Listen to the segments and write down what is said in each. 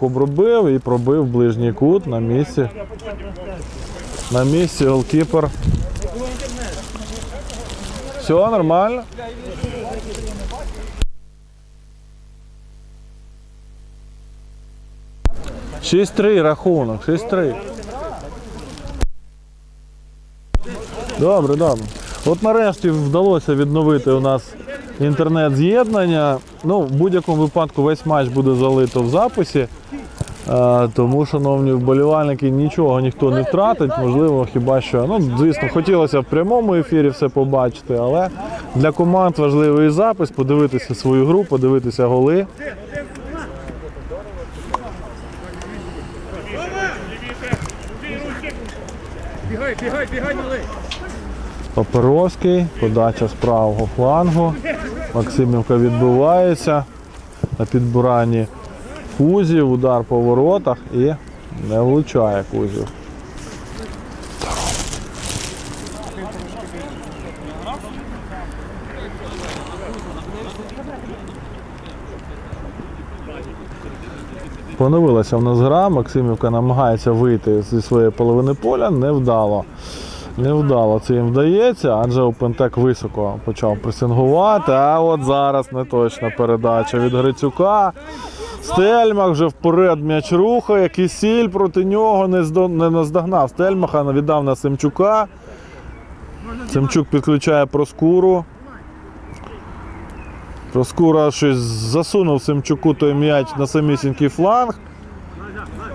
обробив і пробив ближній кут на місці. На місці голкіпер. Все нормально. Шість три рахунок, 6-3. Добре, добре. От нарешті вдалося відновити у нас інтернет-з'єднання. Ну, в будь-якому випадку весь матч буде залито в записі. Е, Тому, шановні вболівальники, нічого ніхто не втратить. Можливо, хіба що. Ну, звісно, хотілося в прямому ефірі все побачити, але для команд важливий запис, подивитися свою гру, подивитися голи. Бігай, бігай, бігай, малий. Паперовський, подача з правого флангу. Максимівка відбивається на підбиранні Кузів, удар по воротах і не влучає Кузів. Поновилася в нас гра. Максимівка намагається вийти зі своєї половини поля. Невдало. Невдало це їм вдається, адже Опентек високо почав пресингувати. А от зараз не точна передача від Грицюка. Стельмах вже вперед м'яч рухає. Кисіль проти нього не, здо- не наздогнав. Стельмаха віддав на Семчука. Семчук підключає проскуру. Проскура щось засунув Семчуку той м'яч на самісінький фланг.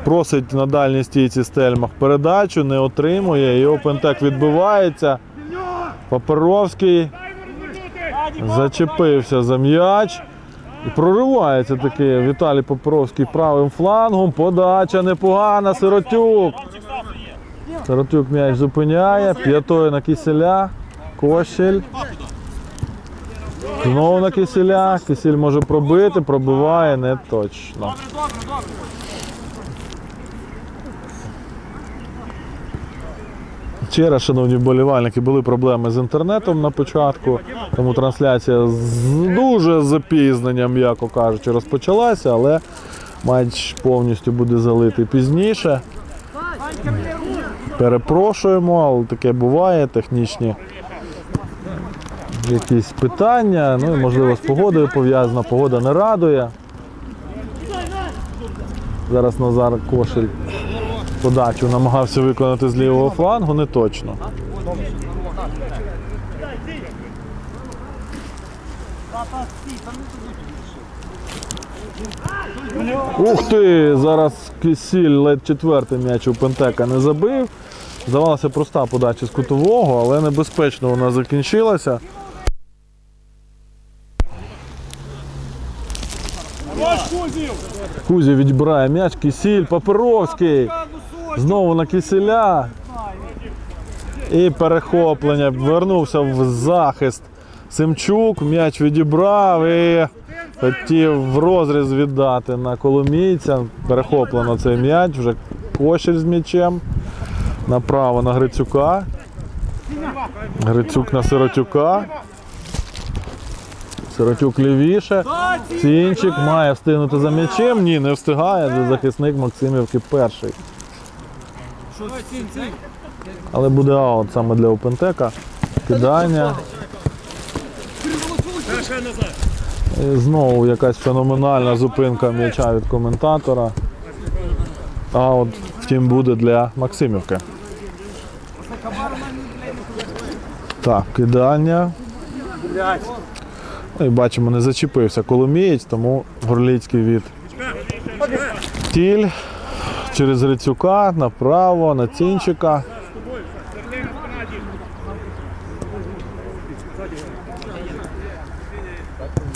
Просить на дальній стійці Стельмах передачу, не отримує. І Опентек відбивається. Паперовський зачепився за м'яч. І проривається таки Віталій Паперовський правим флангом. Подача непогана. Сиротюк. Сиротюк м'яч зупиняє. П'ятою на киселя. Кощель. Знову на киселя. Кисель може пробити, пробиває не точно. Ще раз, шановні вболівальники, були проблеми з інтернетом на початку, тому трансляція з дуже запізненням, м'яко кажучи, розпочалася, але матч повністю буде залитий пізніше. Перепрошуємо, але таке буває, технічні якісь питання, ну і можливо з погодою пов'язана, погода не радує. Зараз Назар Кошель подачу намагався виконати з лівого флангу, не точно. Ух ти! Зараз Кисіль ледь четвертий м'яч у Пентека не забив. Здавалося, проста подача з кутового, але небезпечно вона закінчилася. Кузя відбирає м'яч, Кисіль, Паперовський. Знову на Кисіля. І перехоплення. Вернувся в захист. Семчук, м'яч відібрав і хотів в розріз віддати на Коломійця. Перехоплено цей м'яч, вже кошель з м'ячем. Направо на Грицюка. Грицюк на Сиротюка. Сиротюк лівіше. Сінчик має встигнути за м'ячем. Ні, не встигає. Захисник Максимівки перший. Але буде аут саме для Опентека. Кидання. І знову якась феноменальна зупинка м'яча від коментатора. Аут, втім, буде для Максимівки. Так, кидання. Ну і бачимо, не зачепився Коломієць, тому Горліцький від Тіль через Грицюка направо, на Цінчика.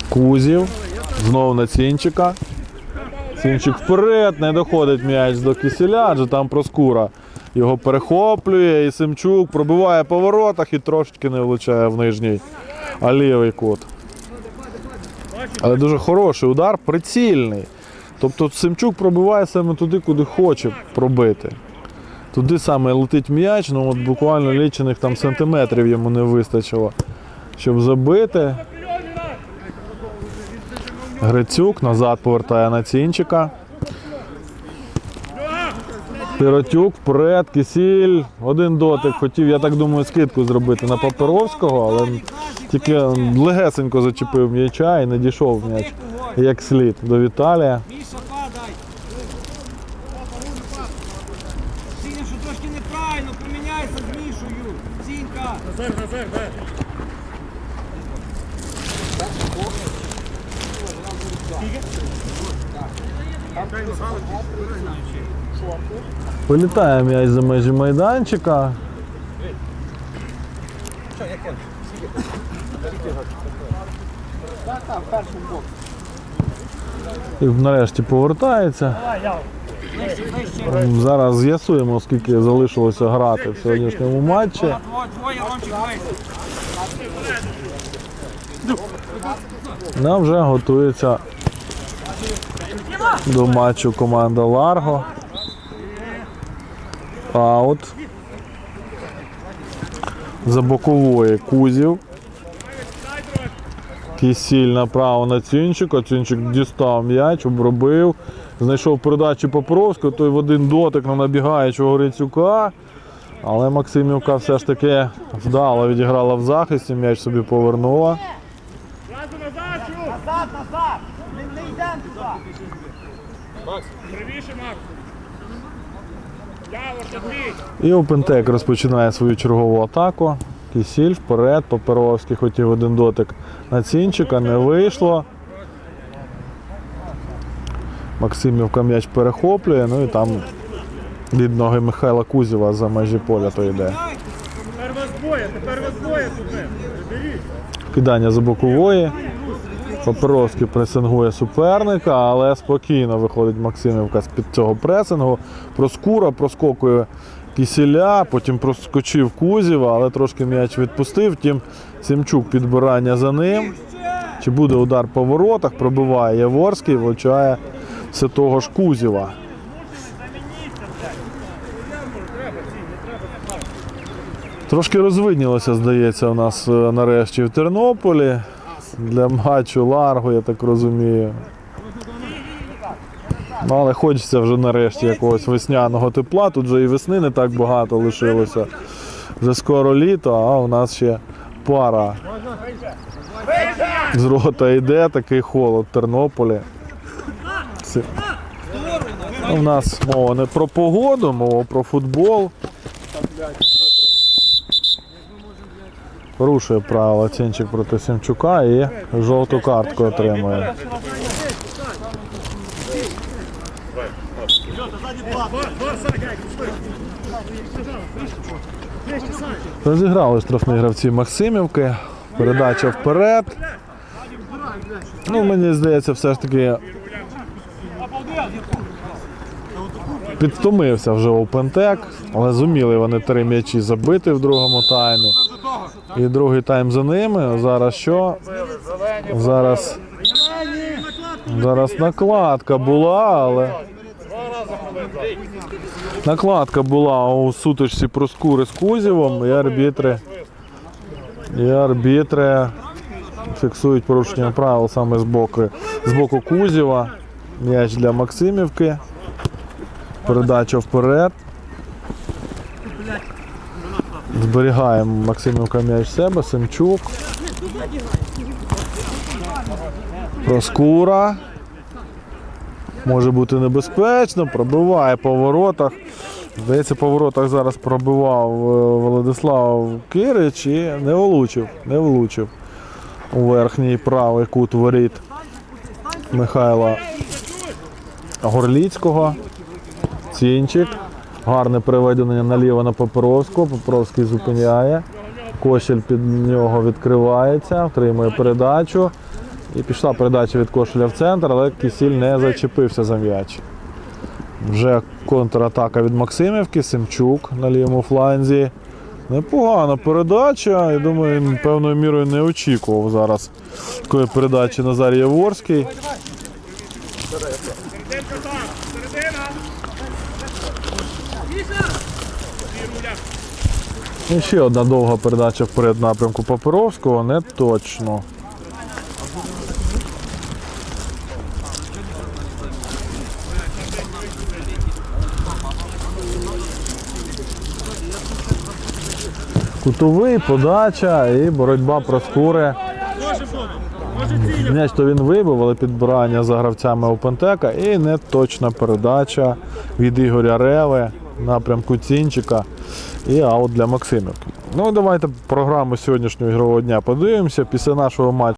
Кузів. Знову на Цінчика. Цінчик вперед, не доходить м'яч до кисіля, адже там проскура. Його перехоплює і Семчук пробиває по воротах і трошечки не влучає в нижній, а лівий кут. Але дуже хороший удар, прицільний. Тобто Семчук пробиває саме туди, куди хоче пробити. Туди саме летить м'яч, ну от буквально лічених там сантиметрів йому не вистачило, щоб забити. Грицюк назад повертає на Цінчика. Сиротюк вперед, кисіль, один дотик. Хотів, я так думаю, скидку зробити на Паперовського, але тільки легесенько зачепив м'яча і не дійшов м'яч як слід до Віталія. Назар, Назар, Назар. Вилітає м'яч за межі майданчика. І нарешті повертається. Зараз з'ясуємо, скільки залишилося грати в сьогоднішньому матчі. Нам вже готується до матчу команда Ларго. Аут. За бокової Кузів. Кисіль направо на Цінчика. Цінчик дістав м'яч, обробив. Знайшов передачу Попровського, той в один дотик на набігаючого Грицюка. Але Максимівка все ж таки вдало відіграла в захисті, м'яч собі повернула. Назад, назад! Не, йдемо туди! Правіше, Макс. І Опентек розпочинає свою чергову атаку. Кисіль вперед, Паперовський хотів один дотик на Цінчика, не вийшло. Максимівка м'яч перехоплює, ну і там від ноги Михайла Кузєва за межі поля то йде. Тепер вас двоє, тепер вас двоє тут. Кидання за бокової. Паперовський пресингує суперника, але спокійно виходить Максимівка з-під цього пресингу. Проскура проскокує кисіля, потім проскочив Кузєва, але трошки м'яч відпустив. Втім, Сімчук підбирання за ним. Чи буде удар по воротах? Пробиває Яворський, влучає все того ж Кузєва. Трошки розвиднілося, здається, у нас е, нарешті в Тернополі. Для матчу Ларго, я так розумію. Ну, але хочеться вже нарешті якогось весняного тепла. Тут вже і весни не так багато лишилося. Вже скоро літо, а у нас ще пара. З рота йде такий холод в Тернополі. У нас мова не про погоду, мова про футбол. Порушує правила Цінчик проти Сімчука і жовту картку отримує. Розіграли штрафні гравці Максимівки. Передача вперед. Ну, мені здається, все ж таки підтомився вже Опентек, але зуміли вони три м'ячі забити в другому таймі. І другий тайм за ними. Зараз що? Зараз, зараз накладка була, але. Накладка була у сутичці Проскури з Кузєвом, і арбітри, і арбітри фіксують порушення правил саме з боку, з боку Кузєва. М'яч для Максимівки. Передача вперед. Зберігаємо Максимівка м'яч себе, Семчук. Проскура. Може бути небезпечно, пробиває по воротах. Здається, по воротах зараз пробивав е, Владислав Кирич і не влучив. Не влучив у верхній правий кут воріт Михайла Горліцького. Цінчик. Гарне приведення наліво на Паперовського. Паперовський зупиняє. Кошель під нього відкривається, отримує передачу. І пішла передача від Кошеля в центр, але Кисіль не зачепився за м'яч. Вже контратака від Максимівки, Семчук на лівому фланзі. Непогана передача. Я думаю, він певною мірою не очікував зараз такої передачі Назар Яворський. І ще одна довга передача вперед напрямку Паперовського, не точно. Кутовий, подача і боротьба проскури. То він вибив, але підбирання за гравцями Опентека і неточна передача від Ігоря Реви напрямку Цінчика і аут для Максимівки. Ну давайте програму сьогоднішнього ігрового дня подивимося. Після нашого матчу